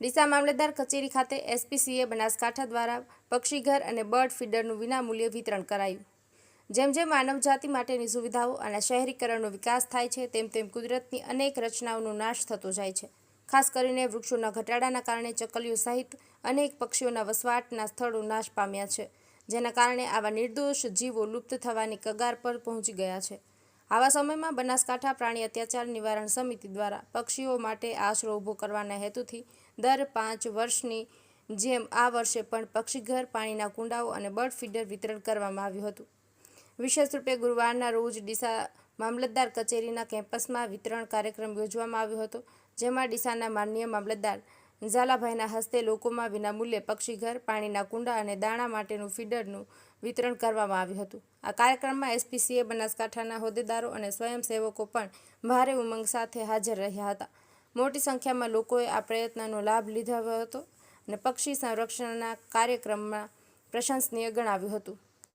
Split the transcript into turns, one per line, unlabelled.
ડીસા મામલતદાર કચેરી ખાતે એસપીસીએ બનાસકાંઠા દ્વારા પક્ષીઘર અને બર્ડ ફીડરનું વિનામૂલ્યે વિતરણ કરાયું. જેમ જેમ માનવજાતિ માટેની સુવિધાઓ અને શહેરીકરણનો વિકાસ થાય છે, તેમ તેમ કુદરતની અનેક રચનાઓનો નાશ થતો જાય છે. ખાસ કરીને વૃક્ષોના ઘટાડાના કારણે ચકલીઓ સહિત અનેક પક્ષીઓના વસવાટના સ્થળો નાશ પામ્યા છે, જેના કારણે આવા નિર્દોષ જીવો લુપ્ત થવાની કગાર પર પહોંચી ગયા છે. આવા સમયમાં બનાસકાંઠા પ્રાણી અત્યાચાર નિવારણ સમિતિ દ્વારા પક્ષીઓ માટે આશરો ઊભો કરવાના હેતુથી દર પાંચ વર્ષની જેમ આ વર્ષે પણ પક્ષીઘર, પાણીના કુંડાઓ અને બર્ડ ફીડર વિતરણ કરવામાં આવ્યું હતું. વિશેષ રૂપે ગુરુવારના રોજ ડીસા મામલતદાર કચેરીના કેમ્પસમાં વિતરણ કાર્યક્રમ યોજવામાં આવ્યો હતો, જેમાં ડીસાના માનનીય મામલતદાર ઝાલાભાઈના હસ્તે લોકોમાં વિનામૂલ્યે પક્ષીઘર, પાણીના કુંડા અને દાણા માટેનું ફીડરનું વિતરણ કરવામાં આવ્યું હતું. આ કાર્યક્રમમાં એસપીસીએ, બનાસકાંઠાના હોદ્દેદારો અને સ્વયંસેવકો પણ ભારે ઉમંગ સાથે હાજર રહ્યા હતા. મોટી સંખ્યામાં લોકોએ આ પ્રયત્નનો લાભ લીધો હતો અને પક્ષી સંરક્ષણના કાર્યક્રમમાં પ્રશંસનીય ગણાવ્યું હતું.